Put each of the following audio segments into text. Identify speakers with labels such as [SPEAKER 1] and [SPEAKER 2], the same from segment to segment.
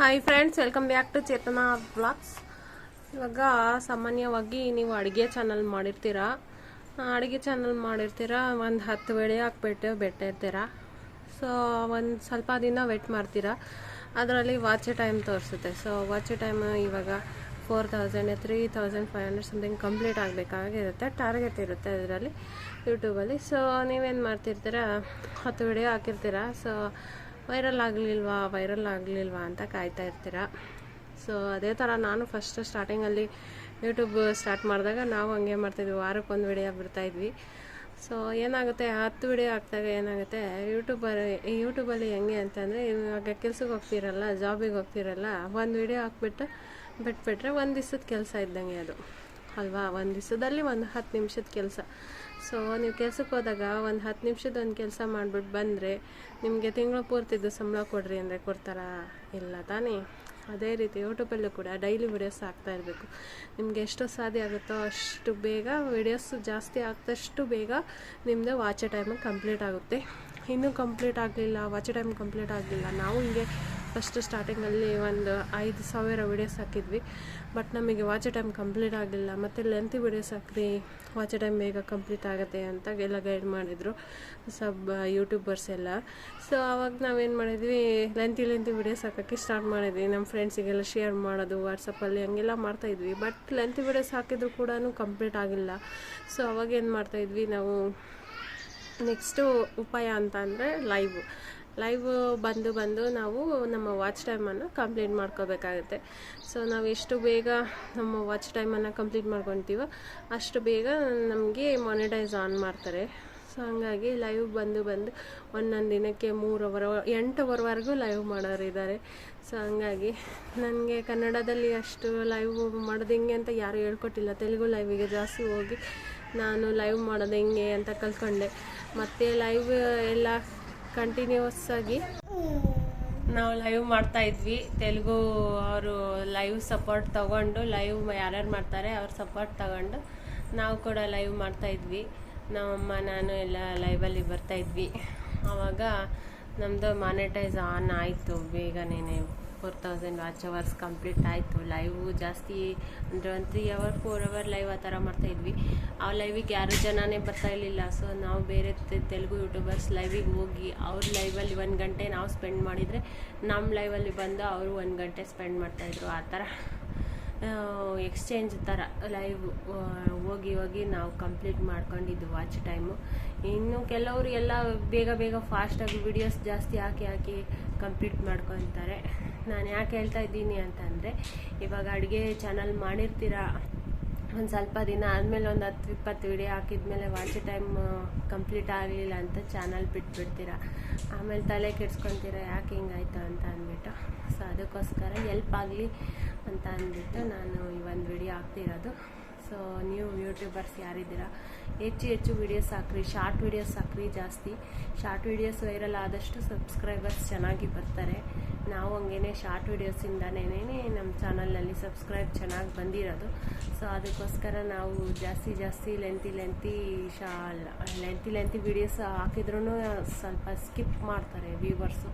[SPEAKER 1] Hi friends welcome back to Chetana blogs ಇವಾಗ ಸಾಮಾನ್ಯವಾಗಿ ನೀವು ಅಡುಗೆ ಚಾನಲ್ ಮಾಡಿರ್ತೀರಾ? ಅಡುಗೆ ಚಾನಲ್ ಮಾಡಿರ್ತೀರಾ? ಒಂದು ಹತ್ತು ವೇಳೆ ಹಾಕ್ಬಿಟ್ಟು ಬಿಟ್ಟಿರ್ತೀರಾ ಸೊ ಒಂದು ಸ್ವಲ್ಪ ದಿನ ವೆಯ್ಟ್ ಮಾಡ್ತೀರಾ? ಅದರಲ್ಲಿ ವಾಚ್ ಟೈಮ್ ತೋರಿಸುತ್ತೆ. ಸೊ ವಾಚ್ ಟೈಮ್ ಇವಾಗ four thousand three thousand five hundred something complete ಆಗಬೇಕಾಗಿರುತ್ತೆ. Target ಇರುತ್ತೆ ಅದರಲ್ಲಿ ಯೂಟ್ಯೂಬಲ್ಲಿ ಸೊ ನೀವೇನು ಮಾಡ್ತಿರ್ತೀರಾ? ಹತ್ತು ವಿಡಿಯೋ ಹಾಕಿರ್ತೀರಾ? ಸೊ ವೈರಲ್ ಆಗಲಿಲ್ವಾ ವೈರಲ್ ಆಗಲಿಲ್ವಾ ಅಂತ ಕಾಯ್ತಾ ಇರ್ತೀರಾ? ಸೊ ಅದೇ ಥರ ನಾನು ಫಸ್ಟ್ ಸ್ಟಾರ್ಟಿಂಗಲ್ಲಿ ಯೂಟ್ಯೂಬ್ ಸ್ಟಾರ್ಟ್ ಮಾಡಿದಾಗ ನಾವು ಹಂಗೆ ಮಾಡ್ತಿದ್ವಿ. ವಾರಕ್ಕೆ ಒಂದು ವಿಡಿಯೋ ಬಿಡ್ತಾಯಿದ್ವಿ ಸೊ ಏನಾಗುತ್ತೆ? ಹತ್ತು ವಿಡಿಯೋ ಹಾಕಿದಾಗ ಏನಾಗುತ್ತೆ? ಯೂಟ್ಯೂಬರ್ ಯೂಟ್ಯೂಬಲ್ಲಿ ಹೆಂಗೆ ಅಂತಂದರೆ ಇವಾಗ ಕೆಲ್ಸಕ್ಕೆ ಹೋಗ್ತಿರಲ್ಲ ಜಾಬಿಗೆ ಹೋಗ್ತಿರಲ್ಲ, ಒಂದು ವಿಡಿಯೋ ಹಾಕ್ಬಿಟ್ಟು ಬಿಟ್ಬಿಟ್ರೆ ಒಂದು ದಿವ್ಸದ ಕೆಲಸ ಇದ್ದಂಗೆ ಅದು. ಅಲ್ವಾ? ಒಂದು ದಿವಸದಲ್ಲಿ ಒಂದು ಹತ್ತು ನಿಮಿಷದ ಕೆಲಸ. ಸೊ ನೀವು ಕೆಲಸಕ್ಕೆ ಹೋದಾಗ ಒಂದು ಹತ್ತು ನಿಮಿಷದ ಒಂದು ಕೆಲಸ ಮಾಡಿಬಿಟ್ಟು ಬಂದರೆ ನಿಮಗೆ ತಿಂಗಳು ಪೂರ್ತಿದ್ದು ಸಂಬಳ ಕೊಡ್ರಿ ಅಂದರೆ ಕೊಡ್ತಾರಾ? ಇಲ್ಲ ತಾನೇ. ಅದೇ ರೀತಿ ಯೂಟ್ಯೂಬಲ್ಲೂ ಕೂಡ ಡೈಲಿ ವಿಡಿಯೋಸ್ ಆಗ್ತಾ ಇರಬೇಕು. ನಿಮಗೆ ಎಷ್ಟು ಸಾಧ್ಯ ಆಗುತ್ತೋ ಅಷ್ಟು ಬೇಗ ವಿಡಿಯೋಸ್ ಜಾಸ್ತಿ ಆಗ್ತಷ್ಟು ಬೇಗ ನಿಮ್ಮದು ವಾಚ ಟೈಮ್ ಕಂಪ್ಲೀಟ್ ಆಗುತ್ತೆ. ಇನ್ನೂ ಕಂಪ್ಲೀಟ್ ಆಗಲಿಲ್ಲ, ವಾಚ ಟೈಮ್ ಕಂಪ್ಲೀಟ್ ಆಗಲಿಲ್ಲ, ನಾವು ಹಿಂಗೆ ಫಸ್ಟ್ ಸ್ಟಾರ್ಟಿಂಗಲ್ಲಿ ಒಂದು ಐದು ಸಾವಿರ ವಿಡಿಯೋಸ್ ಹಾಕಿದ್ವಿ. ಬಟ್ ನಮಗೆ ವಾಚ್ ಟೈಮ್ ಕಂಪ್ಲೀಟ್ ಆಗಲಿಲ್ಲ ಮತ್ತು ಲೆಂತಿ ವಿಡಿಯೋಸ್ ಹಾಕ್ರಿ ವಾಚ್ ಟೈಮ್ ಬೇಗ ಕಂಪ್ಲೀಟ್ ಆಗುತ್ತೆ ಅಂತ ಎಲ್ಲ ಗೈಡ್ ಮಾಡಿದರು ಸಬ್ ಯೂಟ್ಯೂಬರ್ಸ್ ಎಲ್ಲ. ಸೊ ಆವಾಗ ನಾವೇನು ಮಾಡಿದ್ವಿ ಲೆಂತಿ ಲೆಂತಿ ವಿಡಿಯೋಸ್ ಹಾಕೋಕ್ಕೆ ಸ್ಟಾರ್ಟ್ ಮಾಡಿದ್ವಿ. ನಮ್ಮ ಫ್ರೆಂಡ್ಸಿಗೆಲ್ಲ ಶೇರ್ ಮಾಡೋದು ವಾಟ್ಸಪ್ಪಲ್ಲಿ ಹಂಗೆಲ್ಲ ಮಾಡ್ತಾಯಿದ್ವಿ ಬಟ್ ಲೆಂತಿ ವಿಡಿಯೋಸ್ ಹಾಕಿದ್ರು ಕೂಡ ಕಂಪ್ಲೀಟ್ ಆಗಿಲ್ಲ. ಸೊ ಅವಾಗ ಏನು ಮಾಡ್ತಾಯಿದ್ವಿ ನಾವು ನೆಕ್ಸ್ಟು ಉಪಾಯ ಅಂತ ಅಂದರೆ ಲೈವ್ ಲೈವ್ ಬಂದು ಬಂದು ನಾವು ನಮ್ಮ ವಾಚ್ ಟೈಮನ್ನು ಕಂಪ್ಲೀಟ್ ಮಾಡ್ಕೋಬೇಕಾಗುತ್ತೆ. ಸೊ ನಾವು ಎಷ್ಟು ಬೇಗ ನಮ್ಮ ವಾಚ್ ಟೈಮನ್ನು ಕಂಪ್ಲೀಟ್ ಮಾಡ್ಕೊತೀವೋ ಅಷ್ಟು ಬೇಗ ನಮಗೆ ಮೊನಿಟೈಸ್ ಆನ್ ಮಾಡ್ತಾರೆ. ಸೊ ಹಂಗಾಗಿ ಲೈವ್ ಬಂದು ಬಂದು ಒಂದೊಂದು ದಿನಕ್ಕೆ ಮೂರು ಅವರ್ ಎಂಟು ಅವರ್ವರೆಗೂ ಲೈವ್ ಮಾಡೋರು ಇದ್ದಾರೆ. ಸೊ ಹಂಗಾಗಿ ನನಗೆ ಕನ್ನಡದಲ್ಲಿ ಅಷ್ಟು ಲೈವ್ ಮಾಡೋದು ಹೆಂಗೆ ಅಂತ ಯಾರು ಹೇಳ್ಕೊಟ್ಟಿಲ್ಲ. ತೆಲುಗು ಲೈವಿಗೆ ಜಾಸ್ತಿ ಹೋಗಿ ನಾನು ಲೈವ್ ಮಾಡೋದು ಹೆಂಗೆ ಅಂತ ಕಲ್ತ್ಕೊಂಡೆ. ಮತ್ತು ಲೈವ್ ಎಲ್ಲ ಕಂಟಿನ್ಯೂಸ್ ಆಗಿ ನಾವು ಲೈವ್ ಮಾಡ್ತಾ ಇದ್ವಿ. ತೆಲುಗು ಅವರು ಲೈವ್ ಸಪೋರ್ಟ್ ತಗೊಂಡು ಲೈವ್ ಯಾರ್ಯಾರು ಮಾಡ್ತಾರೆ ಅವ್ರ ಸಪೋರ್ಟ್ ತಗೊಂಡು ನಾವು ಕೂಡ ಲೈವ್ ಮಾಡ್ತಾ ಇದ್ವಿ. ನಮ್ಮಮ್ಮ, ನಾನು ಎಲ್ಲ ಲೈವಲ್ಲಿ ಬರ್ತಾ ಇದ್ವಿ. ಆವಾಗ ನಮ್ಮದು ಮಾನಿಟೈಸ್ ಆನ್ ಆಯಿತು ಬೇಗನೆ four thousand watch hours complete ಆಯಿತು. ಲೈವು ಜಾಸ್ತಿ ಅಂದರೆ ಒಂದು three hour four hour live ಆ ಥರ ಮಾಡ್ತಾಯಿದ್ವಿ ಆ ಲೈವಿಗೆ ಯಾರು ಜನನೇ ಬರ್ತಾ ಇರಲಿಲ್ಲ. ಸೊ ನಾವು ಬೇರೆ ತೆಲುಗು ಯೂಟ್ಯೂಬರ್ಸ್ ಲೈವಿಗೆ ಹೋಗಿ ಅವ್ರ ಲೈವಲ್ಲಿ ಒಂದು ಗಂಟೆ ನಾವು ಸ್ಪೆಂಡ್ ಮಾಡಿದರೆ ನಮ್ಮ ಲೈವಲ್ಲಿ ಬಂದು ಅವರು ಒಂದು ಗಂಟೆ ಸ್ಪೆಂಡ್ ಮಾಡ್ತಾಯಿದ್ರು ಆ ಥರ ಎಕ್ಸ್ಚೇಂಜ್ ಥರ ಲೈವ್ ಹೋಗಿ ಹೋಗಿ ನಾವು ಕಂಪ್ಲೀಟ್ ಮಾಡ್ಕೊಂಡಿದ್ದು ವಾಚ್ ಟೈಮು ಇನ್ನು ಕೆಲವರು ಎಲ್ಲ ಬೇಗ ಬೇಗ ಫಾಸ್ಟಾಗಿ ವಿಡಿಯೋಸ್ ಜಾಸ್ತಿ ಹಾಕಿ ಹಾಕಿ ಕಂಪ್ಲೀಟ್ ಮಾಡ್ಕೊತಾರೆ. ನಾನು ಯಾಕೆ ಹೇಳ್ತಾ ಇದ್ದೀನಿ ಅಂತಂದರೆ, ಇವಾಗ ಅಡುಗೆ ಚಾನಲ್ ಮಾಡಿರ್ತೀರ? ಒಂದು ಸ್ವಲ್ಪ ದಿನ ಆದಮೇಲೆ ಒಂದು ಹತ್ತು, ಇಪ್ಪತ್ತು ವಿಡಿಯೋ ಹಾಕಿದ್ಮೇಲೆ ವಾಚ್ ಟೈಮ್ ಕಂಪ್ಲೀಟ್ ಆಗಲಿಲ್ಲ ಅಂತ ಚಾನಲ್ ಬಿಟ್ಬಿಡ್ತೀರ? ಆಮೇಲೆ ತಲೆ ಕೆಡ್ಸ್ಕೊತೀರ? ಯಾಕೆ ಹಿಂಗಾಯ್ತು ಅಂತ ಅಂದ್ಬಿಟ್ಟು. ಸೊ ಅದಕ್ಕೋಸ್ಕರ ಎಲ್ಪ್ ಆಗಲಿ ಅಂತ ಅಂದ್ಬಿಟ್ಟು ನಾನು ಈ ಒಂದು ವಿಡಿಯೋ ಹಾಕ್ತಿರೋದು. ಸೊ ನೀವು ಯೂಟ್ಯೂಬರ್ಸ್ ಯಾರಿದ್ದೀರಾ? ಹೆಚ್ಚು ಹೆಚ್ಚು ವೀಡಿಯೋಸ್ ಹಾಕ್ರಿ ಶಾರ್ಟ್ ವೀಡಿಯೋಸ್ ಹಾಕ್ರಿ ಜಾಸ್ತಿ. ಶಾರ್ಟ್ ವೀಡಿಯೋಸ್ ವೈರಲ್ ಆದಷ್ಟು ಸಬ್ಸ್ಕ್ರೈಬರ್ಸ್ ಚೆನ್ನಾಗಿ ಬರ್ತಾರೆ. ನಾವು ಹಂಗೇನೆ ಶಾರ್ಟ್ ವೀಡಿಯೋಸಿಂದನೇ ನಮ್ಮ ಚಾನಲ್ನಲ್ಲಿ ಸಬ್ಸ್ಕ್ರೈಬ್ ಚೆನ್ನಾಗಿ ಬಂದಿರೋದು. ಸೊ ಅದಕ್ಕೋಸ್ಕರ ನಾವು ಜಾಸ್ತಿ ಜಾಸ್ತಿ ಲೆಂತಿ ಲೆಂತಿ ಶಾ ಲೆಂತಿ ಲೆಂತಿ ವೀಡಿಯೋಸ್ ಹಾಕಿದ್ರೂ ಸ್ವಲ್ಪ ಸ್ಕಿಪ್ ಮಾಡ್ತಾರೆ ವ್ಯೂವರ್ಸು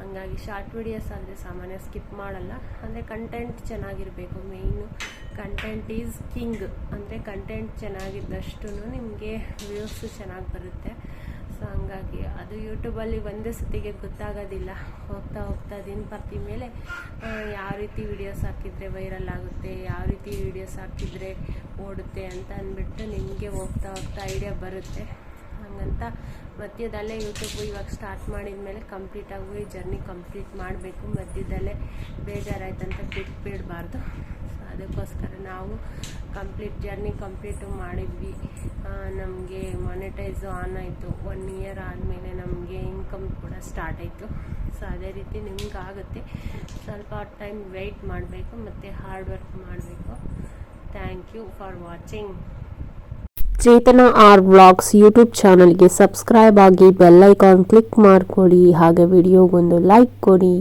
[SPEAKER 1] ಹಂಗಾಗಿ ಶಾರ್ಟ್ ವೀಡಿಯೋಸ್ ಆದರೆ ಸಾಮಾನ್ಯ ಸ್ಕಿಪ್ ಮಾಡಲ್ಲ. ಅಂದರೆ ಕಂಟೆಂಟ್ ಚೆನ್ನಾಗಿರಬೇಕು. ಮೇಯ್ನು ಕಂಟೆಂಟ್ ಈಸ್ ಕಿಂಗ್ ಅಂದರೆ ಕಂಟೆಂಟ್ ಚೆನ್ನಾಗಿದ್ದಷ್ಟು ನಿಮಗೆ ವ್ಯೂಸ್ ಚೆನ್ನಾಗಿ ಬರುತ್ತೆ. ಸೊ ಹಂಗಾಗಿ ಅದು ಯೂಟ್ಯೂಬಲ್ಲಿ ಒಂದೇ ಸತಿಗೆ ಗೊತ್ತಾಗೋದಿಲ್ಲ. ಹೋಗ್ತಾ ಹೋಗ್ತಾ ದಿನ ಪ್ರತಿ ಮೇಲೆ ಯಾವ ರೀತಿ ವಿಡಿಯೋಸ್ ಹಾಕಿದರೆ ವೈರಲ್ ಆಗುತ್ತೆ, ಯಾವ ರೀತಿ ವಿಡಿಯೋಸ್ ಹಾಕಿದರೆ ಓಡುತ್ತೆ ಅಂತ ಅಂದ್ಬಿಟ್ಟು ನಿಮಗೆ ಹೋಗ್ತಾ ಹೋಗ್ತಾ ಐಡಿಯಾ ಬರುತ್ತೆ. ಹಂಗಂತ ಮಧ್ಯದಲ್ಲೇ ಯೂಟ್ಯೂಬ್ ಇವಾಗ ಸ್ಟಾರ್ಟ್ ಮಾಡಿದ ಮೇಲೆ ಕಂಪ್ಲೀಟಾಗಿ ಜರ್ನಿ ಕಂಪ್ಲೀಟ್ ಮಾಡಬೇಕು. ಮಧ್ಯದಲ್ಲೇ ಬೇಜಾರಾಯ್ತಂತ ಬಿಟ್ಬಿಡಬಾರ್ದು. ಅದಕ್ಕೋಸ್ಕರ ನಾವು ಕಂಪ್ಲೀಟ್ ಜರ್ನಿ ಕಂಪ್ಲೀಟು ಮಾಡಿದ್ವಿ. ನಮಗೆ ಮಾನಿಟೈಸು ಆನ್ ಆಯಿತು. ಒನ್ ಇಯರ್ ಆದಮೇಲೆ ನಮಗೆ ಇನ್ಕಮ್ ಕೂಡ ಸ್ಟಾರ್ಟ್ ಆಯಿತು. ಸೊ ಅದೇ ರೀತಿ ನಿಮ್ಗೆ ಆಗುತ್ತೆ ಸ್ವಲ್ಪ ಟೈಮ್ ವೆಯ್ಟ್ ಮಾಡಬೇಕು ಮತ್ತು ಹಾರ್ಡ್ ವರ್ಕ್ ಮಾಡಬೇಕು. Thank you for watching
[SPEAKER 2] Chetana R vlogs YouTube ಚಾನಲ್ಗೆ ಸಬ್ಸ್ಕ್ರೈಬ್ ಆಗಿ ಬೆಲ್ ಐಕಾನ್ ಕ್ಲಿಕ್ ಮಾಡಿಕೊಡಿ. ಹಾಗೆ ವಿಡಿಯೋಗೊಂದು ಲೈಕ್ ಕೊಡಿ.